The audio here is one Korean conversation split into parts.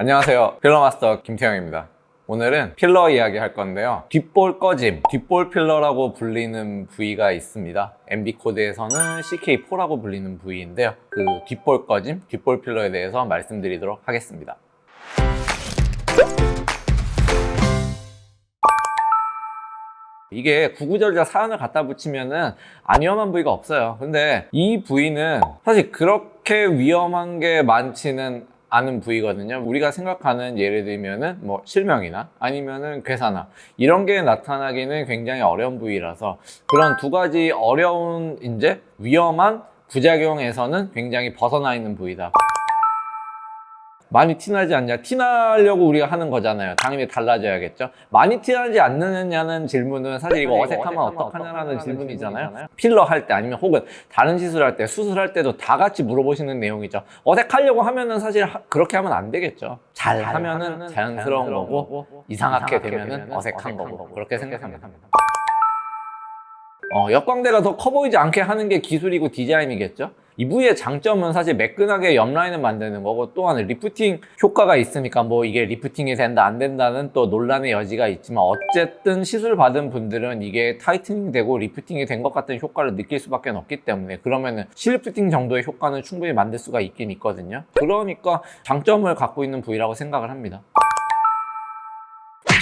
안녕하세요. 필러 마스터 김태형입니다. 오늘은 필러 이야기 할 건데요. 뒷볼 꺼짐, 뒷볼 필러라고 불리는 부위가 있습니다. MB 코드에서는 CK4라고 불리는 부위인데요. 그 뒷볼 꺼짐, 뒷볼 필러에 대해서 말씀드리도록 하겠습니다. 이게 구구절절 사연을 갖다 붙이면은 안 위험한 부위가 없어요. 근데 이 부위는 사실 그렇게 위험한 게 많지는 않은 부위거든요. 우리가 생각하는 예를 들면은 뭐 실명이나 아니면은 괴사나 이런 게 나타나기는 굉장히 어려운 부위라서 그런 두 가지 어려운 이제 위험한 부작용에서는 굉장히 벗어나 있는 부위다. 많이 티나지 않냐? 티나려고 우리가 하는 거잖아요. 당연히 달라져야겠죠. 많이 티나지 않느냐는 질문은 사실 이거 이거 어색하면 어떡하냐라는 질문이잖아요. 필러 할 때 아니면 혹은 다른 시술할 때 수술할 때도 다 같이 물어보시는 내용이죠. 어색하려고 하면은 사실 하- 그렇게 하면 안 되겠죠. 잘 하면은 자연스러운 거고 이상하게 되면은 어색한 거고 그렇게 생각합니다. 어, 역광대가 더 커 보이지 않게 하는 게 기술이고 디자인이겠죠? 이 부위의 장점은 사실 매끈하게 옆라인을 만드는 거고 또한 리프팅 효과가 있으니까 뭐 이게 리프팅이 된다 안 된다는 또 논란의 여지가 있지만 어쨌든 시술 받은 분들은 이게 타이트닝 되고 리프팅이 된 것 같은 효과를 느낄 수밖에 없기 때문에 그러면은 실리프팅 정도의 효과는 충분히 만들 수가 있긴 있거든요. 그러니까 장점을 갖고 있는 부위라고 생각을 합니다.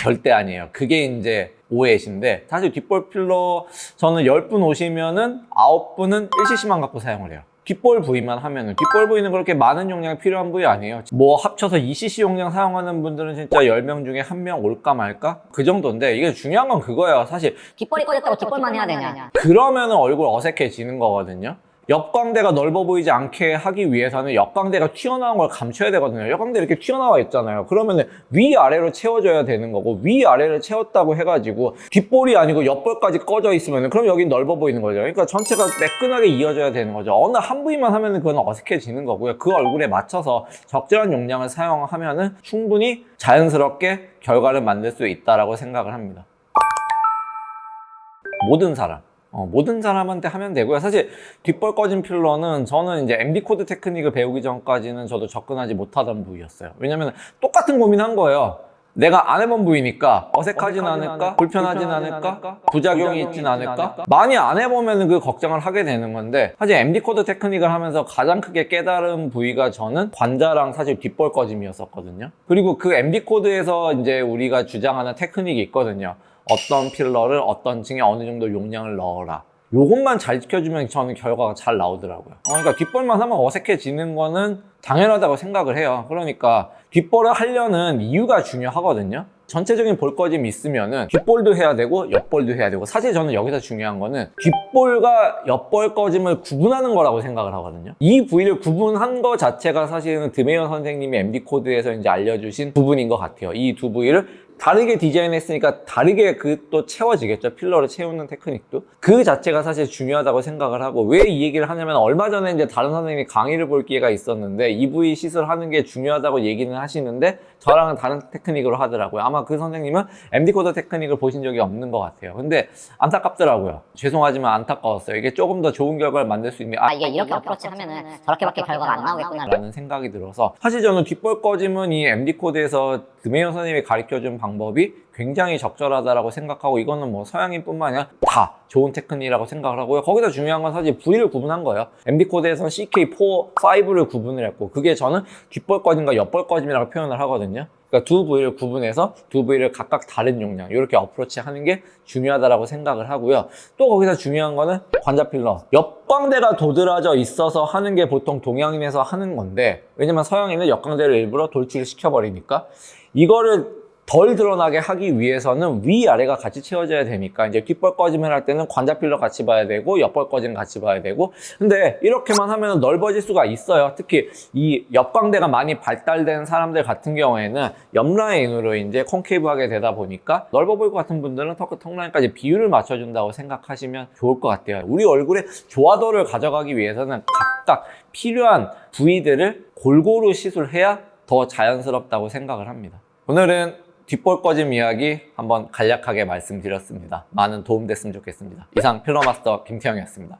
절대 아니에요. 그게 이제 오해이신데 사실 뒷볼 필러 저는 10분 오시면은 9분은 1cc만 갖고 사용을 해요. 뒷볼 부위만 하면은 뒷볼 부위는 그렇게 많은 용량이 필요한 부위 아니에요. 뭐 합쳐서 2cc 용량 사용하는 분들은 진짜 10명 중에 한 명 올까 말까? 그 정도인데 이게 중요한 건 그거예요. 사실 뒷볼이 꺼졌다고 뒷볼만 해야 되냐? 그러면은 얼굴 어색해지는 거거든요. 옆광대가 넓어 보이지 않게 하기 위해서는 옆광대가 튀어나온 걸 감춰야 되거든요. 옆광대 이렇게 튀어나와 있잖아요. 그러면은 위아래로 채워줘야 되는 거고 위아래를 채웠다고 해가지고 뒷볼이 아니고 옆볼까지 꺼져 있으면 그럼 여기 넓어 보이는 거죠. 그러니까 전체가 매끈하게 이어져야 되는 거죠. 어느 한 부위만 하면 은 그건 어색해지는 거고요. 그 얼굴에 맞춰서 적절한 용량을 사용하면 은 충분히 자연스럽게 결과를 만들 수 있다라고 생각을 합니다. 모든 사람. 어, 모든 사람한테 하면 되고요. 사실 뒷벌 꺼진 필러는 저는 이제 MD 코드 테크닉을 배우기 전까지는 저도 접근하지 못하던 부위였어요. 왜냐면 똑같은 고민한 거예요. 내가 안 해본 부위니까 어색하진 않을까? 불편하진 않을까? 부작용이 있진 않을까? 많이 안 해보면 그 걱정을 하게 되는 건데 사실 MD 코드 테크닉을 하면서 가장 크게 깨달은 부위가 저는 관자랑 사실 뒷볼 꺼짐이었었거든요. 그리고 그 MD 코드에서 이제 우리가 주장하는 테크닉이 있거든요. 어떤 필러를 어떤 층에 어느 정도 용량을 넣어라. 요것만 잘 지켜주면 저는 결과가 잘 나오더라고요. 어, 그러니까 뒷볼만 하면 어색해지는 거는 당연하다고 생각을 해요. 그러니까 뒷볼을 하려는 이유가 중요하거든요. 전체적인 볼 꺼짐이 있으면은 뒷볼도 해야 되고 옆볼도 해야 되고 사실 저는 여기서 중요한 거는 뒷볼과 옆볼 꺼짐을 구분하는 거라고 생각을 하거든요. 이 부위를 구분한 거 자체가 사실은 드메이어 선생님이 MD 코드에서 이제 알려주신 부분인 것 같아요. 이 두 부위를 다르게 디자인했으니까 다르게 그 또 채워지겠죠. 필러를 채우는 테크닉도. 그 자체가 사실 중요하다고 생각을 하고 왜 이 얘기를 하냐면 얼마 전에 이제 다른 선생님이 강의를 볼 기회가 있었는데 EV 시술하는 게 중요하다고 얘기는 하시는데 저랑은 다른 테크닉으로 하더라고요. 아마 그 선생님은 MD 코드 테크닉을 보신 적이 없는 것 같아요. 근데 안타깝더라고요. 죄송하지만 안타까웠어요. 이게 조금 더 좋은 결과를 만들 수 있는 아 이게 이렇게 어프로치 하면은 저렇게밖에 결과가 안 나오겠구나. 라는 생각이 들어서 사실 저는 뒷볼 꺼짐은 이 MD 코드에서 드메이어 선생님이 가르쳐준 방 법이 굉장히 적절하다라고 생각하고 이거는 뭐 서양인뿐만 아니라 다 좋은 테크닉이라고 생각을 하고요. 거기서 중요한 건 사실 부위를 구분한 거예요. MD 코드에서는 CK4, 5를 구분을 했고 그게 저는 뒷볼 꺼짐과 옆볼 꺼짐이라고 표현을 하거든요. 그러니까 두 부위를 구분해서 두 부위를 각각 다른 용량 이렇게 어프로치 하는 게 중요하다라고 생각을 하고요. 또 거기서 중요한 거는 관자 필러. 옆광대가 도드라져 있어서 하는 게 보통 동양인에서 하는 건데 왜냐면 서양인은 옆광대를 일부러 돌출을 시켜버리니까 이거를 덜 드러나게 하기 위해서는 위아래가 같이 채워져야 되니까 이제 뒷벌 꺼짐을 할 때는 관자 필러 같이 봐야 되고 옆벌 꺼짐 같이 봐야 되고. 근데 이렇게만 하면 넓어질 수가 있어요. 특히 이 옆광대가 많이 발달된 사람들 같은 경우에는 옆라인으로 이제 콘케이브하게 되다 보니까 넓어 보일 것 같은 분들은 턱, 턱라인까지 비율을 맞춰준다고 생각하시면 좋을 것 같아요. 우리 얼굴의 조화도를 가져가기 위해서는 각각 필요한 부위들을 골고루 시술해야 더 자연스럽다고 생각을 합니다. 오늘은 뒷볼 꺼짐 이야기 한번 간략하게 말씀드렸습니다. 많은 도움 됐으면 좋겠습니다. 이상 필러마스터 김태형이었습니다.